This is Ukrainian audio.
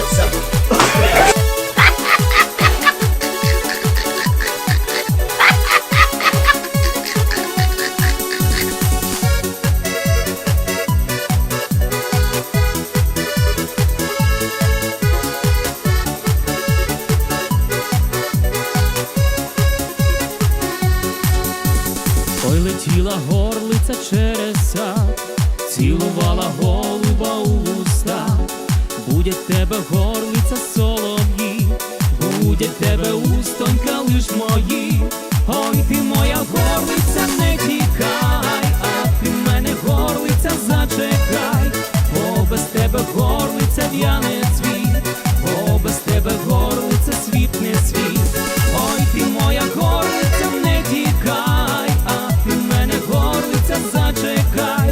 находятся. Ой, летіла горлиця через ся, цілувала горлиця. Будять тебе горлиця солов'ї, будять тебе устонька лиш мої, ой ти моя горлиця, не тікай, а ти в мене горлиця зачекай, бо без тебе горлиця в'я.